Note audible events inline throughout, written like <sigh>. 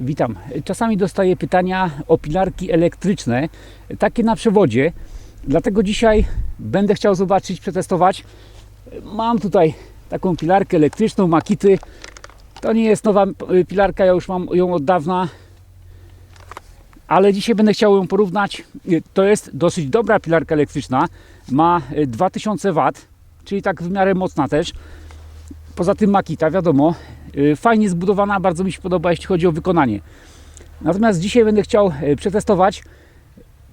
Witam. Czasami dostaję pytania o pilarki elektryczne, takie na przewodzie. Dlatego dzisiaj będę chciał zobaczyć, przetestować. Mam tutaj taką pilarkę elektryczną Makity. To nie jest nowa y, pilarka, ja już mam ją od dawna. Ale dzisiaj będę chciał ją porównać. Y, To jest dosyć dobra pilarka elektryczna. Ma y, 2000 W, czyli tak w miarę mocna też. Poza tym Makita, wiadomo, y, fajnie zbudowana, bardzo mi się podoba, jeśli chodzi o wykonanie. Natomiast dzisiaj będę chciał y, przetestować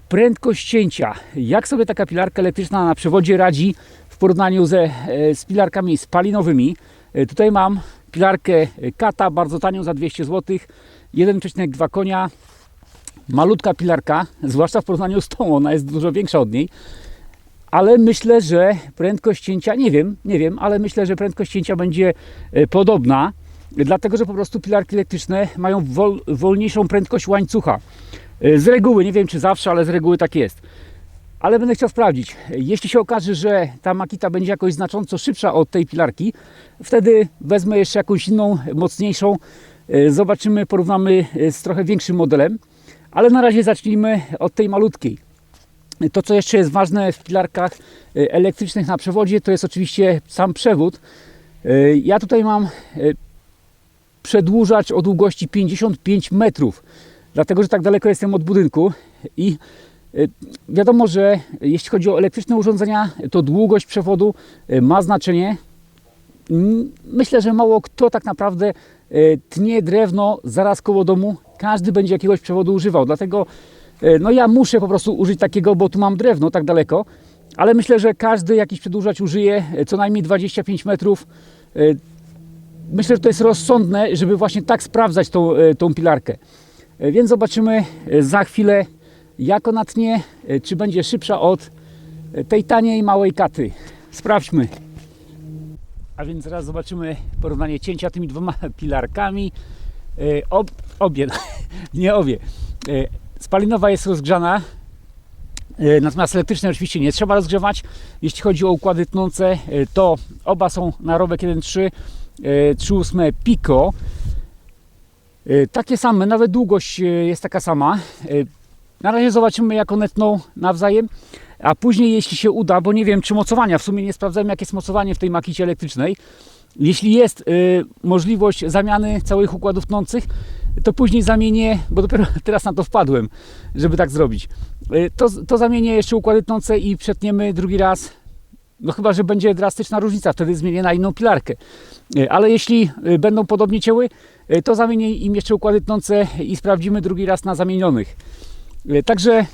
prędkość cięcia. Jak sobie taka pilarka elektryczna na przewodzie radzi w porównaniu ze, e, z pilarkami spalinowymi. Tutaj mam pilarkę Kata, bardzo tanią za 200 zł, 1,2 konia. Malutka pilarka, zwłaszcza w porównaniu z tą, ona jest dużo większa od niej ale myślę, że prędkość cięcia, nie wiem, nie wiem, ale myślę, że prędkość cięcia będzie e, podobna, dlatego że po prostu pilarki elektryczne mają wol, wolniejszą prędkość łańcucha. E, Z reguły, nie wiem czy zawsze, ale z reguły tak jest. Ale będę chciał sprawdzić. Jeśli się okaże, że ta Makita będzie jakoś znacząco szybsza od tej pilarki, wtedy wezmę jeszcze jakąś inną, mocniejszą. E, Zobaczymy, porównamy z trochę większym modelem. Ale na razie zacznijmy od tej malutkiej. To, co jeszcze jest ważne w pilarkach e, elektrycznych na przewodzie, to jest oczywiście sam przewód. E, Ja tutaj mam e, przedłużacz o długości 55 metrów, dlatego że tak daleko jestem od budynku i wiadomo, że jeśli chodzi o elektryczne urządzenia, to długość przewodu ma znaczenie. Myślę, że mało kto tak naprawdę tnie drewno zaraz koło domu. Każdy będzie jakiegoś przewodu używał, dlatego No ja muszę po prostu użyć takiego, bo tu mam drewno tak daleko, ale myślę, że każdy jakiś przedłużacz użyje e, co najmniej 25 metrów. E, Myślę, że to jest rozsądne, żeby właśnie tak sprawdzać tą, e, tą pilarkę. E, Więc zobaczymy e, za chwilę, jak ona tnie, e, czy będzie szybsza od e, tej taniej małej katy. Sprawdźmy. A więc zaraz zobaczymy porównanie cięcia tymi dwoma <laughs> pilarkami. E, Ob, obie, <laughs> nie obie. Spalinowa jest rozgrzana, e, natomiast elektryczne oczywiście nie trzeba rozgrzewać. Jeśli chodzi o układy tnące, e, to oba są na Robek 1.3, e, 3.8 Pico. E, Takie same, nawet długość jest taka sama. Na razie zobaczymy jak one tną nawzajem, a później jeśli się uda, bo nie wiem czy mocowania, w sumie nie sprawdzałem jakie jest mocowanie w tej makicie elektrycznej. Jeśli jest możliwość zamiany całych układów tnących, to później zamienię, bo dopiero <laughs> teraz na to wpadłem, żeby tak zrobić. Y, to, to zamienię jeszcze układy tnące i przetniemy drugi raz. No chyba, że będzie drastyczna różnica, wtedy zmienię na inną pilarkę. Y, Ale jeśli y, będą podobnie cięły, y, to zamienię im jeszcze układy tnące i sprawdzimy drugi raz na zamienionych. Także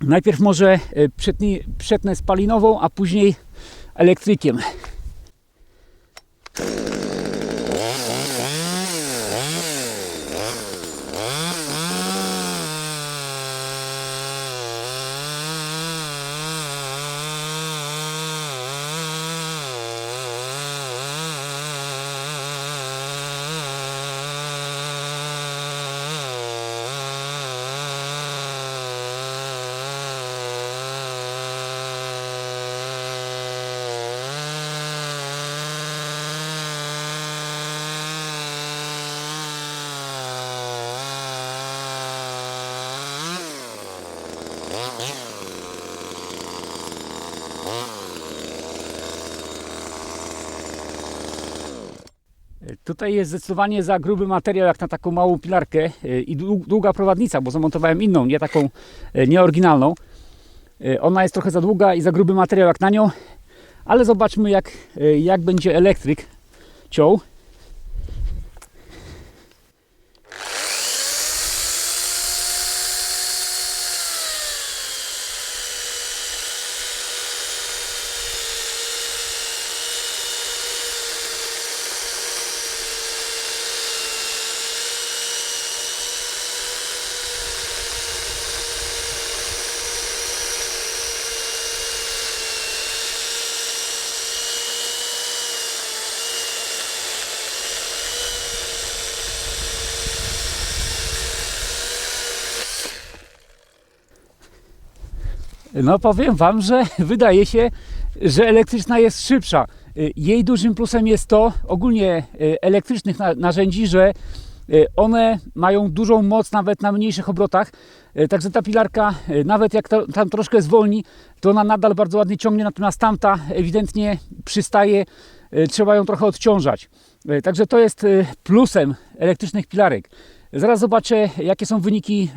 najpierw może przetnę spalinową, a później elektrykiem. Tutaj jest zdecydowanie za gruby materiał jak na taką małą pilarkę e, i dłu- długa prowadnica, bo zamontowałem inną, nie taką e, nieoryginalną. E, Ona jest trochę za długa i za gruby materiał jak na nią, ale zobaczmy jak, jak będzie elektryk ciął. No powiem Wam, że <laughs> wydaje się, że elektryczna jest szybsza. Y, Jej dużym plusem jest to, ogólnie y, elektrycznych na- narzędzi, że e, one mają dużą moc nawet na mniejszych obrotach. Także ta pilarka, nawet jak to, tam troszkę zwolni, to ona nadal bardzo ładnie ciągnie, natomiast tamta ewidentnie przystaje, trzeba ją trochę odciążać. Także to jest plusem elektrycznych pilarek. Zaraz zobaczę, jakie są wyniki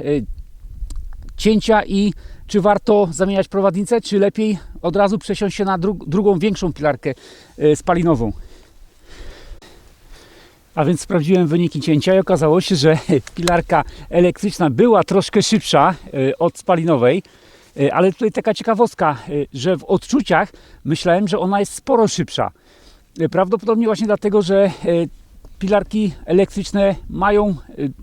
cięcia i czy warto zamieniać prowadnicę, czy lepiej od razu przesiąść się na dru- drugą, większą pilarkę e, spalinową. A więc sprawdziłem wyniki cięcia i okazało się, że <laughs> pilarka elektryczna była troszkę szybsza e, od spalinowej, e, ale tutaj taka ciekawostka, że w odczuciach myślałem, że ona jest sporo szybsza. Prawdopodobnie właśnie dlatego, że e, pilarki elektryczne mają e,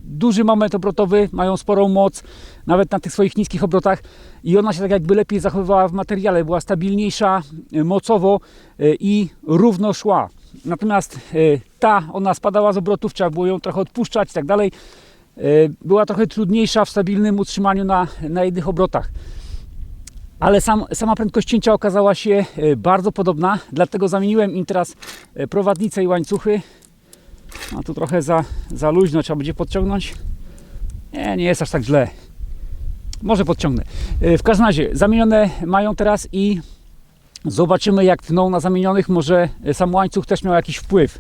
duży moment obrotowy, mają sporą moc, nawet na tych swoich niskich obrotach i ona się tak jakby lepiej zachowywała w materiale, była stabilniejsza e, mocowo e, i równo szła. Natomiast ta, ona spadała z obrotów, trzeba było ją trochę odpuszczać i tak dalej. Była trochę trudniejsza w stabilnym utrzymaniu na, na jednych obrotach. Ale sam, sama prędkość cięcia okazała się bardzo podobna, dlatego zamieniłem im teraz e, prowadnicę i łańcuchy. A tu trochę za, za luźno, trzeba będzie podciągnąć. Nie, nie jest aż tak źle. Może podciągnę. E, W każdym razie zamienione mają teraz i zobaczymy jak tną na zamienionych. Może e, sam łańcuch też miał jakiś wpływ.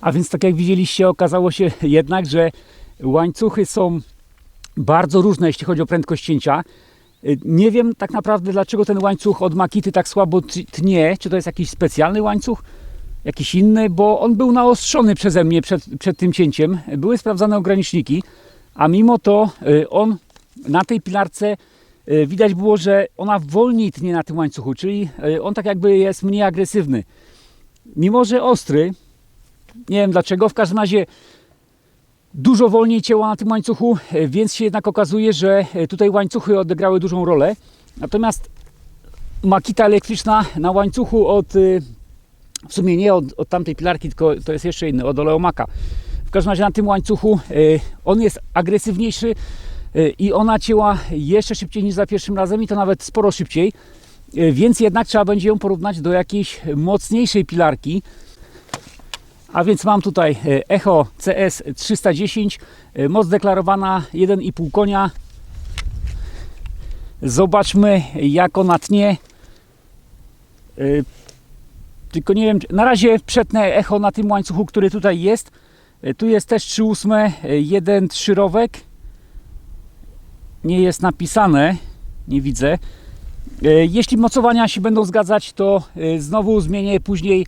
A więc tak jak widzieliście, okazało się <laughs> jednak, że łańcuchy są bardzo różne, jeśli chodzi o prędkość cięcia. Y, Nie wiem tak naprawdę, dlaczego ten łańcuch od Makity tak słabo tnie. Czy to jest jakiś specjalny łańcuch, jakiś inny, bo on był naostrzony przeze mnie przed, przed tym cięciem. Były sprawdzane ograniczniki, a mimo to y, on na tej pilarce y, widać było, że ona wolniej tnie na tym łańcuchu, czyli on tak jakby jest mniej agresywny. Mimo, że ostry, nie wiem dlaczego, w każdym razie dużo wolniej cięła na tym łańcuchu, e, więc się jednak okazuje, że e, tutaj łańcuchy odegrały dużą rolę. Natomiast makita elektryczna na łańcuchu od, y, w sumie nie od, od tamtej pilarki, tylko to jest jeszcze inny, od oleomaka. W każdym razie na tym łańcuchu e, on jest agresywniejszy e, i ona cięła jeszcze szybciej niż za pierwszym razem i to nawet sporo szybciej. E, Więc jednak trzeba będzie ją porównać do jakiejś mocniejszej pilarki. A więc mam tutaj e, Echo CS 310, e, moc deklarowana 1,5 konia. Zobaczmy jak ona tnie. E, Tylko nie wiem, na razie przetnę echo na tym łańcuchu, który tutaj jest. Tu jest też 3,8, e, jeden trzyrowek. Nie jest napisane, nie widzę. Jeśli mocowania się będą zgadzać, to znowu zmienię później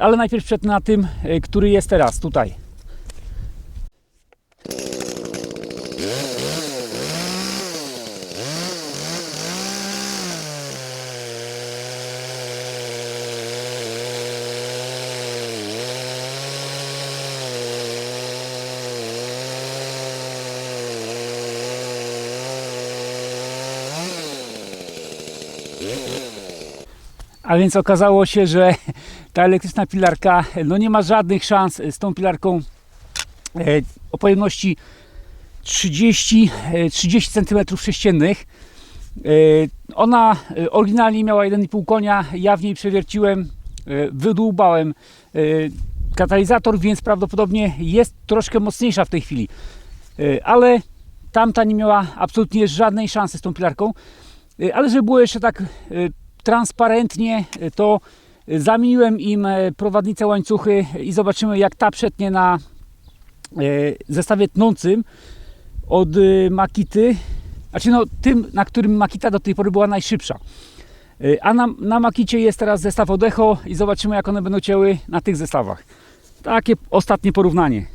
Ale najpierw przetnę na tym, e, który jest teraz, tutaj. A więc okazało się, że ta elektryczna pilarka no nie ma żadnych szans z tą pilarką e, o pojemności 30, e, 30 cm sześciennych. E, Ona e, oryginalnie miała 1,5 konia, ja w niej przewierciłem, e, wydłubałem e, katalizator, więc prawdopodobnie jest troszkę mocniejsza w tej chwili. E, Ale tamta nie miała absolutnie żadnej szansy z tą pilarką. E, Ale żeby było jeszcze tak e, transparentnie, e, to zamieniłem im e, prowadnice łańcuchy i zobaczymy jak ta przetnie na e, zestawie tnącym od e, Makity Znaczy no tym, na którym Makita do tej pory była najszybsza. A na, na Makicie jest teraz zestaw Odecho i zobaczymy jak one będą cięły na tych zestawach. Takie ostatnie porównanie.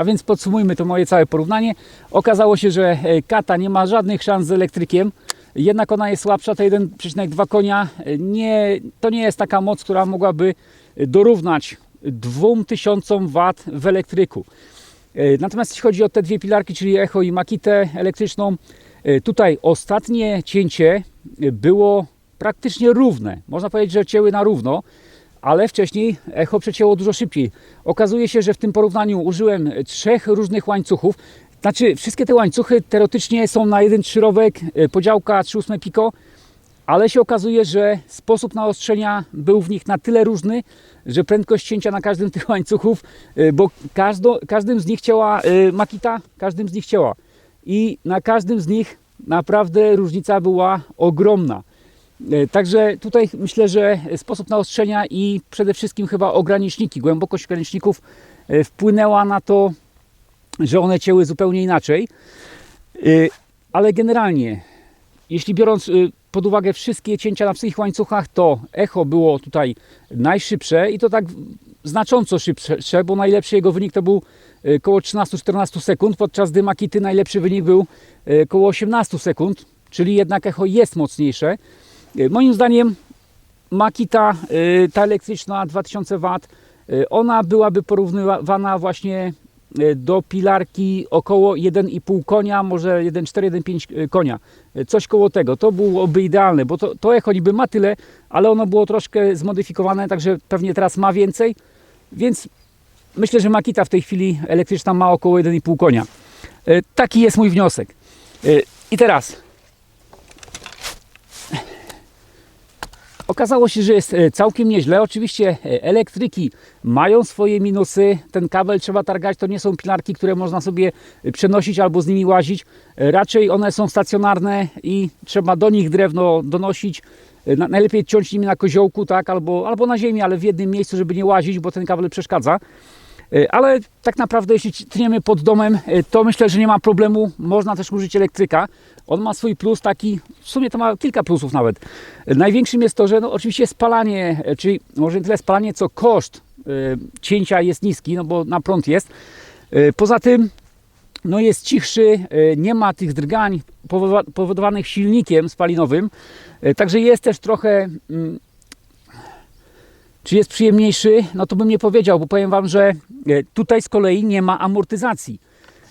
A więc podsumujmy to moje całe porównanie. Okazało się, że e, Kata nie ma żadnych szans z elektrykiem. Jednak ona jest słabsza, to 1,2 konia. E, Nie, to nie jest taka moc, która mogłaby dorównać 2000 W w elektryku. E, Natomiast jeśli chodzi o te dwie pilarki, czyli Echo i Makitę elektryczną, e, tutaj ostatnie cięcie e, było praktycznie równe. Można powiedzieć, że cięły na równo ale wcześniej echo przecięło dużo szybciej. Okazuje się, że w tym porównaniu użyłem trzech różnych łańcuchów. Znaczy, wszystkie te łańcuchy teoretycznie są na jeden trzyrowek, e, podziałka 3,8 piko, ale się okazuje, że sposób naostrzenia był w nich na tyle różny, że prędkość cięcia na każdym z tych łańcuchów, e, bo każdo, każdym z nich cięła e, Makita, każdym z nich cięła. I na każdym z nich naprawdę różnica była ogromna. E, Także tutaj myślę, że sposób naostrzenia i przede wszystkim chyba ograniczniki, głębokość ograniczników e, wpłynęła na to, że one cięły zupełnie inaczej. E, Ale generalnie, jeśli biorąc pod uwagę wszystkie cięcia na wszystkich łańcuchach, to echo było tutaj najszybsze i to tak znacząco szybsze, bo najlepszy jego wynik to był około 13-14 sekund, podczas gdy Makity najlepszy wynik był około 18 sekund, czyli jednak echo jest mocniejsze. E, Moim zdaniem Makita, y, ta elektryczna 2000 W, y, ona byłaby porównywana właśnie do pilarki około 1,5 konia, może 1,4-1,5 konia. Y, Coś koło tego. To byłoby idealne, bo to, to echo niby ma tyle, ale ono było troszkę zmodyfikowane, także pewnie teraz ma więcej. Więc myślę, że Makita w tej chwili elektryczna ma około 1,5 konia. Taki jest mój wniosek. I teraz Okazało się, że jest e, całkiem nieźle. Oczywiście e, elektryki mają swoje minusy. Ten kabel trzeba targać. To nie są pilarki, które można sobie e, przenosić albo z nimi łazić. Raczej one są stacjonarne i trzeba do nich drewno donosić. Na- Najlepiej ciąć nimi na koziołku, tak, albo, albo na ziemi, ale w jednym miejscu, żeby nie łazić, bo ten kabel przeszkadza. Ale tak naprawdę, jeśli tniemy pod domem, to myślę, że nie ma problemu. Można też użyć elektryka. On ma swój plus taki, w sumie to ma kilka plusów nawet. Największym jest to, że no, oczywiście spalanie, e, czyli może nie tyle spalanie, co koszt e, cięcia jest niski, no bo na prąd jest. E, Poza tym no jest cichszy, nie ma tych drgań powodowa- powodowanych silnikiem spalinowym, także jest też trochę mm, czy jest przyjemniejszy? No to bym nie powiedział, bo powiem Wam, że tutaj z kolei nie ma amortyzacji.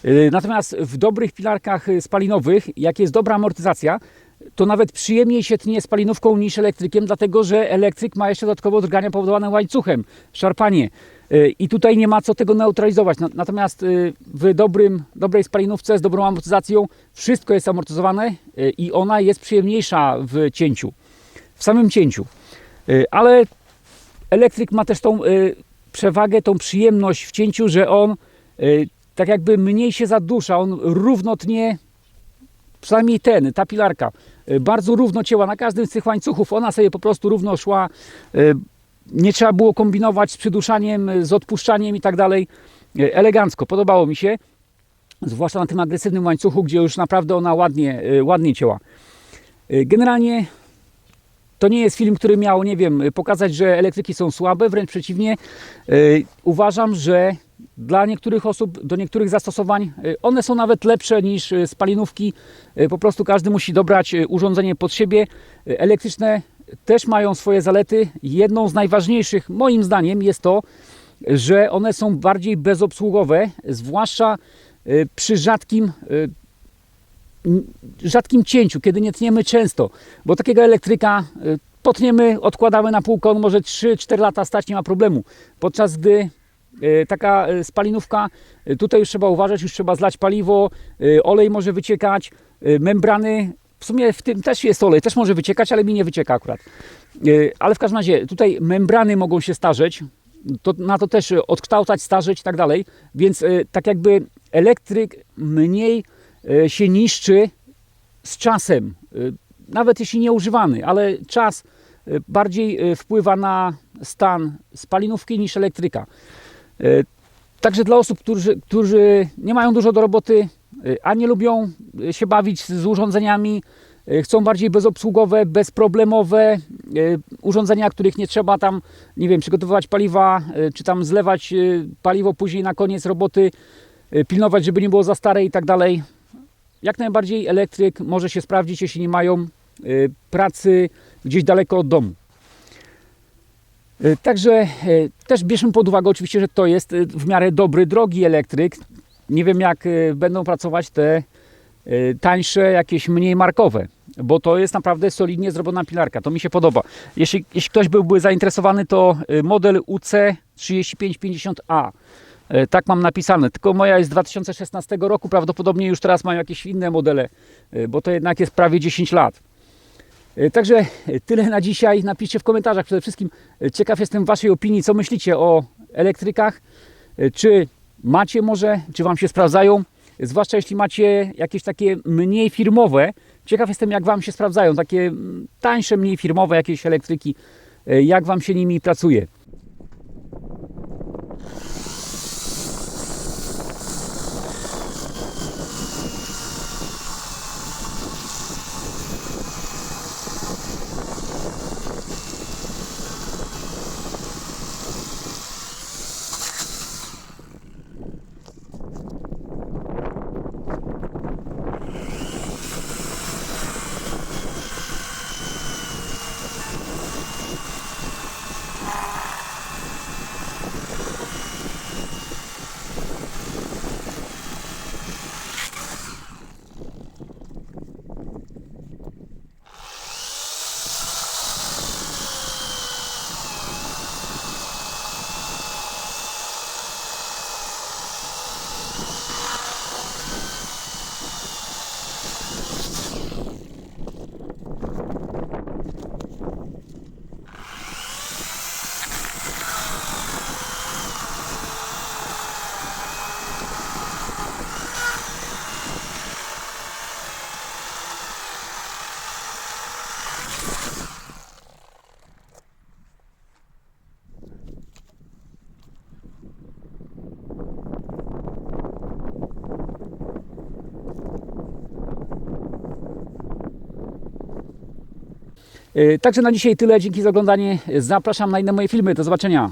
E, Natomiast w dobrych pilarkach e, spalinowych, jak jest dobra amortyzacja, to nawet przyjemniej się tnie spalinówką niż elektrykiem, dlatego że elektryk ma jeszcze dodatkowo drgania powodowane łańcuchem, szarpanie. E, I tutaj nie ma co tego neutralizować. Na- Natomiast w dobrym, dobrej spalinówce z dobrą amortyzacją wszystko jest amortyzowane i ona jest przyjemniejsza w cięciu, w samym cięciu. Ale elektryk ma też tą przewagę, tą przyjemność w cięciu, że on tak jakby mniej się zadusza, on równo tnie, przynajmniej ten, ta pilarka, y, bardzo równo cięła na każdym z tych łańcuchów, ona sobie po prostu równo szła, y, nie trzeba było kombinować z przyduszaniem, y, z odpuszczaniem i tak dalej, elegancko, podobało mi się, zwłaszcza na tym agresywnym łańcuchu, gdzie już naprawdę ona ładnie, ładnie cięła. Generalnie to nie jest film, który miał, nie wiem, pokazać, że elektryki są słabe, wręcz przeciwnie. Yy, uważam, że dla niektórych osób, do niektórych zastosowań, yy, one są nawet lepsze niż yy, spalinówki. Po prostu każdy musi dobrać urządzenie pod siebie. Elektryczne też mają swoje zalety. Jedną z najważniejszych, moim zdaniem, jest to, że one są bardziej bezobsługowe, zwłaszcza przy rzadkim rzadkim cięciu, kiedy nie tniemy często, bo takiego elektryka y, potniemy, odkładamy na półkę, on może 3-4 lata stać, nie ma problemu. Podczas gdy y, taka y, spalinówka, tutaj już trzeba uważać, już trzeba zlać paliwo, olej może wyciekać, membrany w sumie w tym też jest olej, też może wyciekać, ale mi nie wycieka akurat. Ale w każdym razie tutaj membrany mogą się starzeć, to, na to też odkształcać, starzeć i tak dalej, więc tak jakby elektryk mniej się niszczy z czasem, y, nawet jeśli nie używany, ale czas y, bardziej wpływa na stan spalinówki niż elektryka. Także dla osób, którzy, którzy nie mają dużo do roboty, a nie lubią się bawić z urządzeniami, chcą bardziej bezobsługowe, bezproblemowe urządzenia, których nie trzeba tam, nie wiem, przygotowywać paliwa, czy tam zlewać paliwo później na koniec roboty, pilnować, żeby nie było za stare i tak dalej. Jak najbardziej elektryk może się sprawdzić, jeśli nie mają y, pracy gdzieś daleko od domu. Y, Także y, też bierzmy pod uwagę oczywiście, że to jest w miarę dobry, drogi elektryk. Nie wiem jak będą pracować te tańsze, jakieś mniej markowe, bo to jest naprawdę solidnie zrobiona pilarka. To mi się podoba. Jeśli, jeśli ktoś byłby zainteresowany, to model UC3550A. Y, Tak mam napisane, tylko moja jest z 2016 roku, prawdopodobnie już teraz mają jakieś inne modele, y, bo to jednak jest prawie 10 lat. E, Także e, tyle na dzisiaj. Napiszcie w komentarzach przede wszystkim. e, Ciekaw jestem Waszej opinii, co myślicie o elektrykach. E, Czy macie może, czy Wam się sprawdzają? E, Zwłaszcza jeśli macie jakieś takie mniej firmowe. Ciekaw jestem, jak Wam się sprawdzają. Takie tańsze, mniej firmowe jakieś elektryki. E, Jak Wam się nimi pracuje? Także na dzisiaj tyle. Dzięki za oglądanie. Zapraszam na inne moje filmy. Do zobaczenia.